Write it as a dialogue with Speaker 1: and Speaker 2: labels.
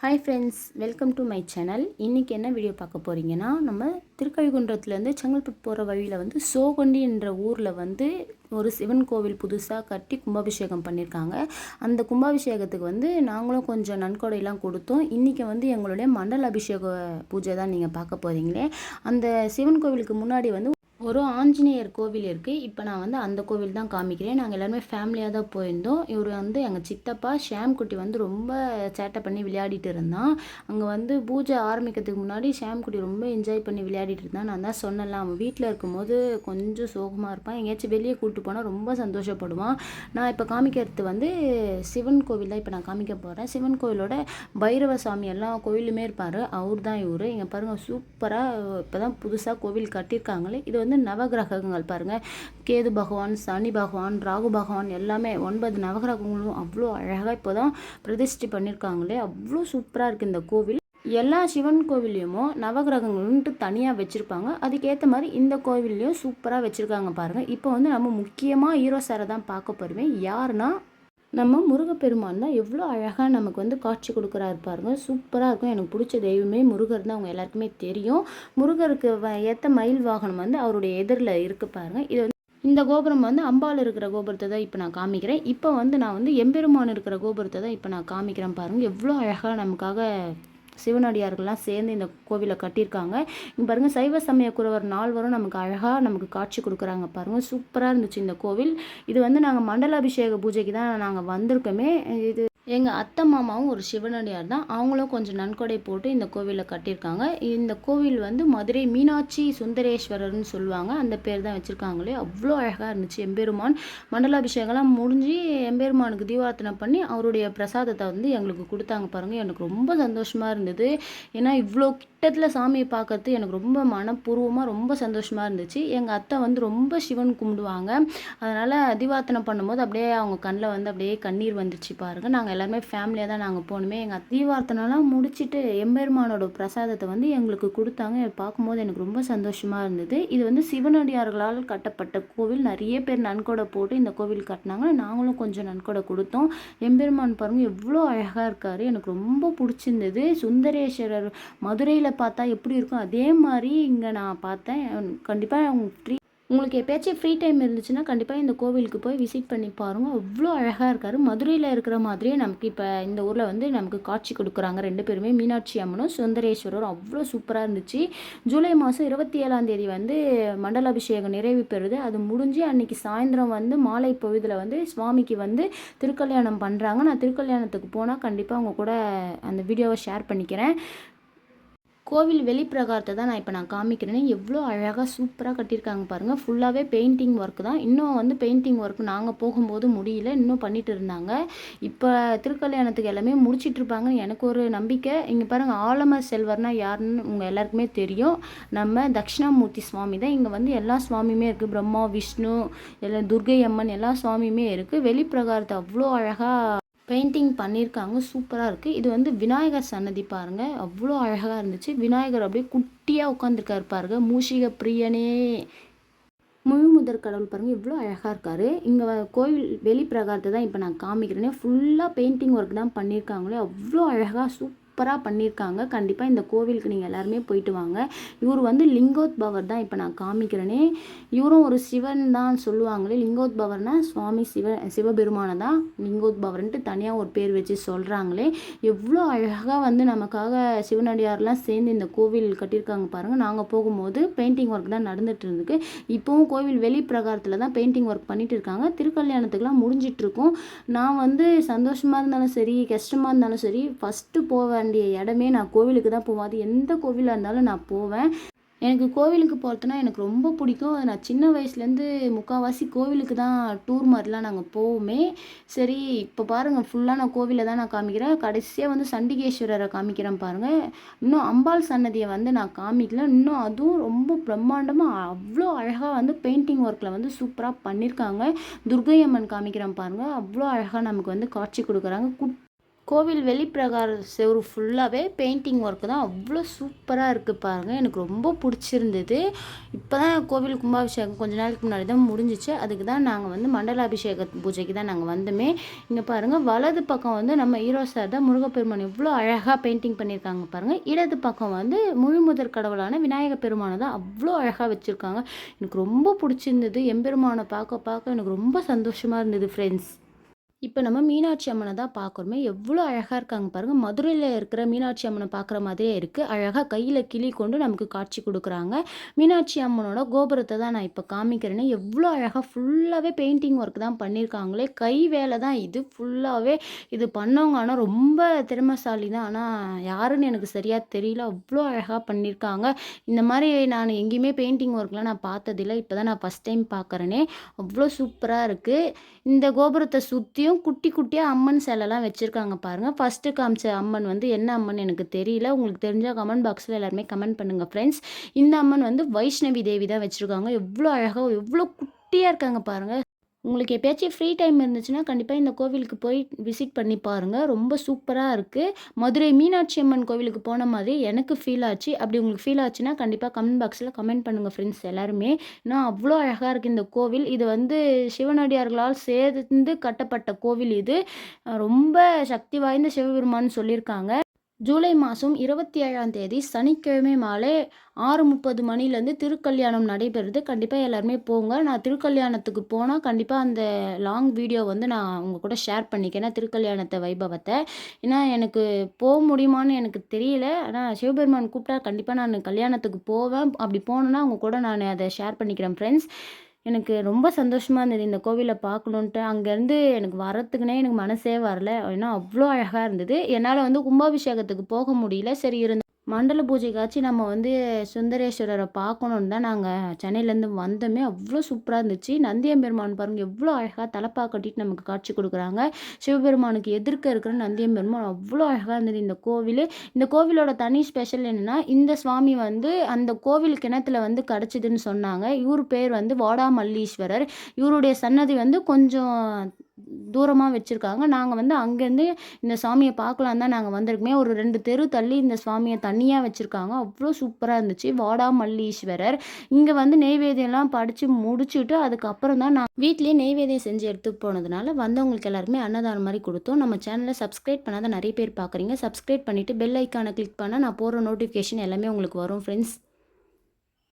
Speaker 1: Hi friends welcome to my channel இன்றைக்கி என்ன video பார்க்க போகிறீங்கன்னா நம்ம திருக்கழிகுன்றத்துலேருந்து செங்கல்பட்டு போகிற வழியில் வந்து சோகண்டி என்ற ஊரில் வந்து ஒரு சிவன் கோவில் புதுசாக கட்டி கும்பாபிஷேகம் பண்ணியிருக்காங்க அந்த கும்பாபிஷேகத்துக்கு வந்து நாங்களும் கொஞ்சம் நன்கொடையெல்லாம் கொடுத்தோம். இன்றைக்கி வந்து எங்களுடைய மண்டல அபிஷேக பூஜை தான் நீங்கள் பார்க்க போகிறீங்களே அந்த சிவன் கோவிலுக்கு முன்னாடி வந்து ஒரு ஆஞ்சநேயர் கோவில் இருக்குது இப்போ நான் வந்து அந்த கோவில் தான் காமிக்கிறேன். நாங்கள் எல்லாருமே ஃபேமிலியாக தான் போயிருந்தோம். இவர் வந்து எங்கள் சித்தப்பா ஷாம்குட்டி வந்து ரொம்ப சேட்டை பண்ணி விளையாடிட்டு இருந்தான். அங்கே வந்து பூஜை ஆரம்பிக்கிறதுக்கு முன்னாடி ஷாம்குட்டி ரொம்ப என்ஜாய் பண்ணி விளையாடிட்டு இருந்தான். நான் தான் சொன்னல அவன் வீட்டில் இருக்கும்போது கொஞ்சம் சோகமாக இருப்பான். எங்கேயாச்சும் வெளியே கூப்பிட்டு போனால் ரொம்ப சந்தோஷப்படுவான். நான் இப்போ காமிக்கிறது வந்து சிவன் கோவில் தான் இப்போ நான் காமிக்க போகிறேன் சிவன் கோவிலோட பைரவ சாமி எல்லா கோவிலுமே இருப்பார். அவர் தான் இவர். இங்கே பாருங்கள் சூப்பராக இப்போ தான் புதுசாக கோவில் கட்டியிருக்காங்களே. இது வந்து நவகிரகங்கள் பாருங்கள் கேது பகவான் சனி பகவான் ராகு பகவான் எல்லாமே ஒன்பது நவகிரகங்களும் அவ்வளோ அழகாக இப்போ தான் பிரதிஷ்டி பண்ணியிருக்காங்களே அவ்வளோ சூப்பராக இருக்குது இந்த கோவில். எல்லா சிவன் கோவில்லையுமோ நவகிரகங்கள்ன்ட்டு தனியாக வச்சுருப்பாங்க. அதுக்கேற்ற மாதிரி இந்த கோவில்லையும் சூப்பராக வச்சுருக்காங்க பாருங்கள் இப்போ வந்து நம்ம முக்கியமாக ஹீரோ சாரை தான் பார்க்க போகிறோமே யாருன்னா நம்ம முருகப்பெருமான் தான் எவ்வளோ அழகாக நமக்கு வந்து காட்சி கொடுக்குறாரு பாருங்க. சூப்பராக இருக்கும். எனக்கு பிடிச்ச தெய்வமே முருகர் தான். அவங்க எல்லாருக்குமே தெரியும். முருகருக்கு வ ஏற்ற மயில் வாகனம் வந்து அவருடைய எதிரில் இருக்கு பாருங்க. இது வந்து இந்த கோபுரம் வந்து அம்பாவில் இருக்கிற கோபுரத்தை தான் இப்போ நான் காமிக்கிறேன். இப்போ வந்து நான் வந்து எம்பெருமான் இருக்கிற கோபுரத்தை தான் இப்போ நான் காமிக்கிறேன் பாருங்கள் எவ்வளோ அழகாக நமக்காக சிவனடியார்கள்லாம் சேர்ந்து இந்த கோவிலை கட்டியிருக்காங்க. இங்கே பாருங்கள் சைவ சமய குறவர் நால்வரும் நமக்கு அழகாக நமக்கு காட்சி கொடுக்குறாங்க பாருங்கள் சூப்பராக இருந்துச்சு இந்த கோவில். இது வந்து நாங்கள் மண்டல அபிஷேக பூஜைக்கு தான் நாங்கள் வந்திருக்கோமே. இது எங்கள் அத்தை மாமாவும் ஒரு சிவனடியார் தான். அவங்களும் கொஞ்சம் நன்கொடை போட்டு இந்த கோவிலில் கட்டியிருக்காங்க. இந்த கோவில் வந்து மதுரை மீனாட்சி சுந்தரேஸ்வரர்னு சொல்லுவாங்க. அந்த பேர் தான் வச்சுருக்காங்களே. அவ்வளோ அழகாக இருந்துச்சு. எம்பெருமான் மண்டலாபிஷேகம்லாம் முடிஞ்சு எம்பெருமானுக்கு தீபாரத்தனை பண்ணி அவருடைய பிரசாதத்தை வந்து எங்களுக்கு கொடுத்தாங்க பாருங்கள் எனக்கு ரொம்ப சந்தோஷமாக இருந்தது. ஏன்னா இவ்வளோ கிட்டத்தில் சாமியை பார்க்கறது எனக்கு ரொம்ப மனப்பூர்வமாக ரொம்ப சந்தோஷமாக இருந்துச்சு. எங்கள் அத்தை வந்து ரொம்ப சிவன் கும்பிடுவாங்க. அதனால் தீபார்த்தனை பண்ணும்போது அப்படியே அவங்க கண்ணில் வந்து அப்படியே கண்ணீர் வந்துச்சு பாருங்கள் நாங்கள் எல்லாருமே ஃபேமிலியாக தான் நாங்கள் போகணுமே எங்கள் தீபார்த்தனைலாம் முடிச்சுட்டு எம்பெருமானோட பிரசாதத்தை வந்து எங்களுக்கு கொடுத்தாங்க. பார்க்கும்போது எனக்கு ரொம்ப சந்தோஷமாக இருந்தது. இது வந்து சிவனடியார்களால் கட்டப்பட்ட கோவில். நிறைய பேர் நன்கொடை போட்டு இந்த கோவில் கட்டினாங்க. நாங்களும் கொஞ்சம் நன்கொடை கொடுத்தோம். எம்பெருமான் பாருங்க எவ்வளோ அழகாக இருக்காரு. எனக்கு ரொம்ப பிடிச்சிருந்தது. சுந்தரேஸ்வரர் மதுரையில் பார்த்தா எப்படி இருக்கும்? அதே மாதிரி இங்கே நான் பார்த்தேன். கண்டிப்பாக ஃப்ரீ உங்களுக்கு எப்பயாச்சும் ஃப்ரீ டைம் இருந்துச்சுன்னா கண்டிப்பாக இந்த கோவிலுக்கு போய் விசிட் பண்ணி பாருங்கள் அவ்வளோ அழகாக இருக்கார். மதுரையில் இருக்கிற மாதிரியே நமக்கு இப்போ இந்த ஊரில் வந்து நமக்கு காட்சி கொடுக்குறாங்க ரெண்டு பேருமே. மீனாட்சி அம்மனும் சுந்தரேஸ்வரரும் அவ்வளோ சூப்பராக இருந்துச்சு. ஜூலை மாதம் இருபத்தி ஏழாம் தேதி வந்து மண்டலாபிஷேகம் நிறைவு பெறுது. அது முடிஞ்சு அன்றைக்கி சாயந்தரம் வந்து மாலை பொழுதில் வந்து சுவாமிக்கு வந்து திருக்கல்யாணம் பண்ணுறாங்க நான் திருக்கல்யாணத்துக்கு போனால் கண்டிப்பாக அவங்க கூட அந்த வீடியோவை ஷேர் பண்ணிக்கிறேன். கோவில் வெளிப்பிரகாரத்தை தான் நான் இப்போ நான் காமிக்கிறேன்னு எவ்வளோ அழகாக சூப்பராக கட்டியிருக்காங்க பாருங்கள் ஃபுல்லாகவே பெயிண்டிங் ஒர்க் தான். இன்னும் வந்து பெயிண்டிங் ஒர்க் நாங்கள் போகும்போது முடியல. இன்னும் பண்ணிட்டு இருந்தாங்க. இப்போ திருக்கல்யாணத்துக்கு எல்லாமே முடிச்சிட்டு இருப்பாங்கன்னு எனக்கு ஒரு நம்பிக்கை. இங்கே பாருங்கள் ஆலம செல்வர்னா யாருன்னு உங்கள் எல்லாருக்குமே தெரியும். நம்ம தட்சிணாமூர்த்தி சுவாமி தான். இங்கே வந்து எல்லா சுவாமியுமே இருக்குது பிரம்மா விஷ்ணு எல்லாம் துர்கை அம்மன் எல்லா சுவாமியுமே இருக்குது வெளிப்பிரகாரத்தை அவ்வளோ அழகாக பெயிண்டிங் பண்ணியிருக்காங்க. சூப்பராக இருக்குது இது வந்து விநாயகர் சன்னதி பாருங்கள் அவ்வளோ அழகாக இருந்துச்சு. விநாயகர் அப்படியே குட்டியாக உட்காந்துருக்காரு பாருங்க. மூஷிக பிரியனே. முழு முதற் கடவுள் பாருங்கள் இவ்வளோ அழகாக இருக்கார். இங்கே கோவில் வெளி பிரகாரத்தை தான் இப்போ நான் காமிக்கிறேனே. ஃபுல்லாக பெயிண்டிங் ஒர்க் தான் பண்ணியிருக்காங்களே. அவ்வளோ அழகாக சூப் சூப்பராக பண்ணியிருக்காங்க கண்டிப்பாக இந்த கோவிலுக்கு நீங்கள் எல்லாருமே போயிட்டு வாங்க. இவர் வந்து லிங்கோத்பவர் தான் இப்போ நான் காமிக்கிறேனே. இவரும் ஒரு சிவன் தான் சொல்லுவாங்களே. லிங்கோத்பவர்னா சுவாமி சிவ சிவபெருமானை தான் லிங்கோத்பவர்ன்ட்டு தனியாக ஒரு பேர் வச்சு சொல்கிறாங்களே எவ்வளோ அழகாக வந்து நமக்காக சிவனடியார்லாம் சேர்ந்து இந்த கோவில் கட்டியிருக்காங்க பாருங்கள் நாங்கள் போகும்போது பெயிண்டிங் ஒர்க் தான் நடந்துட்டு இருந்துக்கு இப்போவும் கோவில் வெளிப்பிரகாரத்தில் தான் பெயிண்டிங் ஒர்க் பண்ணிட்டு இருக்காங்க திருக்கல்யாணத்துக்குலாம் முடிஞ்சிட்ருக்கும் நான் வந்து சந்தோஷமாக இருந்தாலும் சரி கஷ்டமாக இருந்தாலும் சரி ஃபஸ்ட்டு போவேன். வேண்டிய இடமே நான் கோவிலுக்கு தான் போவேன். அது எந்த கோவிலாக இருந்தாலும் நான் போவேன். எனக்கு கோவிலுக்கு போகிறதுனா எனக்கு ரொம்ப பிடிக்கும். அது நான் சின்ன வயசுலேருந்து முக்கால்வாசி கோவிலுக்கு தான் டூர் மாதிரிலாம் நாங்கள் போவோமே. சரி இப்போ பாருங்கள் ஃபுல்லாக நான் கோவிலில் தான் நான் காமிக்கிறேன். கடைசியாக வந்து சண்டிகேஸ்வரரை காமிக்கிறேன் பாருங்கள் இன்னும் அம்பாள் சன்னதியை வந்து நான் காமிக்கல. இன்னும் அதுவும் ரொம்ப பிரம்மாண்டமாக அவ்வளோ அழகாக வந்து பெயிண்டிங் ஒர்க்கில் வந்து சூப்பராக பண்ணியிருக்காங்க. துர்கை அம்மன் காமிக்கிறேன் பாருங்கள் அவ்வளோ அழகாக நமக்கு வந்து காட்சி கொடுக்குறாங்க. குட் கோவில் வெளிப்பிரகார செவரு ஃபுல்லாகவே பெயிண்டிங் ஒர்க்கு தான். அவ்வளோ சூப்பராக இருக்குது பாருங்கள் எனக்கு ரொம்ப பிடிச்சிருந்தது. இப்போ தான் கோவில் கும்பாபிஷேகம் கொஞ்ச நாளுக்கு முன்னாடி தான் முடிஞ்சிச்சு. அதுக்கு தான் நாங்கள் வந்து மண்டலாபிஷேக பூஜைக்கு தான் நாங்கள் வந்தோமே. இங்கே பாருங்கள் வலது பக்கம் வந்து நம்ம ஹீரோ சார் தான் முருகப்பெருமான் இவ்வளோ அழகாக பெயிண்டிங் பண்ணியிருக்காங்க பாருங்கள் இடது பக்கம் வந்து முழுமுதற் கடவுளான விநாயக பெருமானை தான் அவ்வளோ அழகாக வச்சுருக்காங்க. எனக்கு ரொம்ப பிடிச்சிருந்தது. எம்பெருமானை பார்க்க பார்க்க எனக்கு ரொம்ப சந்தோஷமாக இருந்தது ஃப்ரெண்ட்ஸ் இப்போ நம்ம மீனாட்சி அம்மனை தான் பார்க்குறோமே எவ்வளோ அழகாக இருக்காங்க பாருங்கள் மதுரையில் இருக்கிற மீனாட்சி அம்மனை பார்க்குற மாதிரியே இருக்குது அழகாக கையில் கிளி கொண்டு நமக்கு காட்சி கொடுக்குறாங்க. மீனாட்சி அம்மனோட கோபுரத்தை தான் நான் இப்போ காமிக்கிறேனே. எவ்வளோ அழகாக ஃபுல்லாகவே பெயிண்டிங் ஒர்க் தான் பண்ணியிருக்காங்களே கை வேலை தான் இது ஃபுல்லாகவே இது பண்ணவங்க ஆனால் ரொம்ப திறமைசாலி தான். ஆனால் யாருன்னு எனக்கு சரியாக தெரியல. அவ்வளோ அழகாக பண்ணியிருக்காங்க இந்த மாதிரி நான் எங்கேயுமே பெயிண்டிங் ஒர்க்லாம் நான் பார்த்ததில்ல. இப்போ தான் நான் ஃபஸ்ட் டைம் பார்க்குறேனே அவ்வளோ சூப்பராக இருக்குது இந்த கோபுரத்தை சுற்றியும் குட்டி குட்டியாக அம்மன் சிலைலாம் வச்சுருக்காங்க பாருங்கள் ஃபஸ்ட்டு காமிச்ச அம்மன் வந்து என்ன அம்மன் எனக்கு தெரியல. உங்களுக்கு தெரிஞ்சால் கமெண்ட் பாக்ஸில் எல்லாருமே கமெண்ட் பண்ணுங்கள் ஃப்ரெண்ட்ஸ் இந்த அம்மன் வந்து வைஷ்ணவி தேவி தான் வச்சுருக்காங்க. எவ்வளோ அழகாக எவ்வளோ குட்டியாக இருக்காங்க பாருங்கள் உங்களுக்கு எப்பயாச்சும் ஃப்ரீ டைம் இருந்துச்சுன்னா கண்டிப்பாக இந்த கோவிலுக்கு போய் விசிட் பண்ணி பாருங்கள் ரொம்ப சூப்பராக இருக்குது மதுரை மீனாட்சி அம்மன் கோவிலுக்கு போன மாதிரி எனக்கு ஃபீல் ஆச்சு. அப்படி உங்களுக்கு ஃபீல் ஆச்சுன்னா கண்டிப்பாக கமெண்ட் பாக்ஸில் கமெண்ட் பண்ணுங்கள் ஃப்ரெண்ட்ஸ் எல்லாருமே. ஏன்னா அவ்வளோ அழகாக இருக்குது இந்த கோவில். இது வந்து சிவனடியார்களால் சேர்ந்து கட்டப்பட்ட கோவில் இது. ரொம்ப சக்தி வாய்ந்த சிவபெருமான்னு சொல்லியிருக்காங்க. ஜூலை மாதம் இருபத்தி ஏழாம் தேதி சனிக்கிழமை மாலை ஆறு முப்பது மணிலேருந்து திருக்கல்யாணம் நடைபெறுது. கண்டிப்பாக எல்லாருமே போங்க. நான் திருக்கல்யாணத்துக்கு போனால் கண்டிப்பாக அந்த லாங் வீடியோ வந்து நான் உங்கள் கூட ஷேர் பண்ணிக்கிறேன் திருக்கல்யாணத்தை வைபவத்தை. ஏன்னா எனக்கு போக முடியுமான்னு எனக்கு தெரியல. ஆனால் சிவபெருமான் கூப்பிட்டா கண்டிப்பாக நான் கல்யாணத்துக்கு போவேன். அப்படி போனேன்னா அவங்க கூட நான் அதை ஷேர் பண்ணிக்கிறேன் ஃப்ரெண்ட்ஸ் எனக்கு ரொம்ப சந்தோஷமாக இருந்தது. இந்த கோவிலை பார்க்கணுன்ட்டு. அங்கேருந்து எனக்கு வரத்துக்குனே எனக்கு மனசே வரல. ஏன்னா அவ்வளோ அழகாக இருந்தது. என்னால் வந்து கும்பாபிஷேகத்துக்கு போக முடியல. சரி இருந்த மண்டல பூஜைக்காச்சும் நம்ம வந்து சுந்தரேஸ்வரரை பார்க்கணுன்னு தான் நாங்கள் சென்னையிலேருந்து வந்தோமே. அவ்வளோ சூப்பராக இருந்துச்சு. நந்தியம்பெருமான் பாருங்கள் எவ்வளோ அழகாக தலப்பா கட்டிட்டு நமக்கு காட்சி கொடுக்குறாங்க. சிவபெருமானுக்கு எதிர்க்க இருக்கிற நந்தியம்பெருமான் அவ்வளோ அழகாக இருந்தது இந்த கோவில். இந்த கோவிலோட தனி ஸ்பெஷல் என்னென்னா இந்த சுவாமி வந்து அந்த கோவில் கிணத்துல வந்து கிடச்சிதுன்னு சொன்னாங்க. இவர் பேர் வந்து வாடாமல்லீஸ்வரர். இவருடைய சன்னதி வந்து கொஞ்சம் தூரமாக வச்சுருக்காங்க. நாங்கள் வந்து அங்கேருந்து இந்த சாமியை பார்க்கலாம் தான் நாங்கள் வந்திருக்கோமே. ஒரு ரெண்டு தெரு தள்ளி இந்த சுவாமியை தனியாக வச்சுருக்காங்க. அவ்வளோ சூப்பராக இருந்துச்சு. வாடாமல்லீஸ்வரர் இங்கே வந்து நெய்வேதியம்லாம் படித்து முடிச்சுட்டு அதுக்கப்புறம் தான் நான் வீட்லேயே நெய்வேதியம் செஞ்சு எடுத்து போனதுனால வந்தவங்களுக்கு எல்லாருமே அன்னதானம் மாதிரி கொடுத்தோம். நம்ம சேனலை சப்ஸ்கிரைப் பண்ணாத நிறைய பேர் பார்க்குறீங்க. சப்ஸ்கிரைப் பண்ணிவிட்டு பெல் ஐக்கானை கிளிக் பண்ணால் நான் போகிற நோட்டிஃபிகேஷன் எல்லாமே உங்களுக்கு வரும் ஃப்ரெண்ட்ஸ்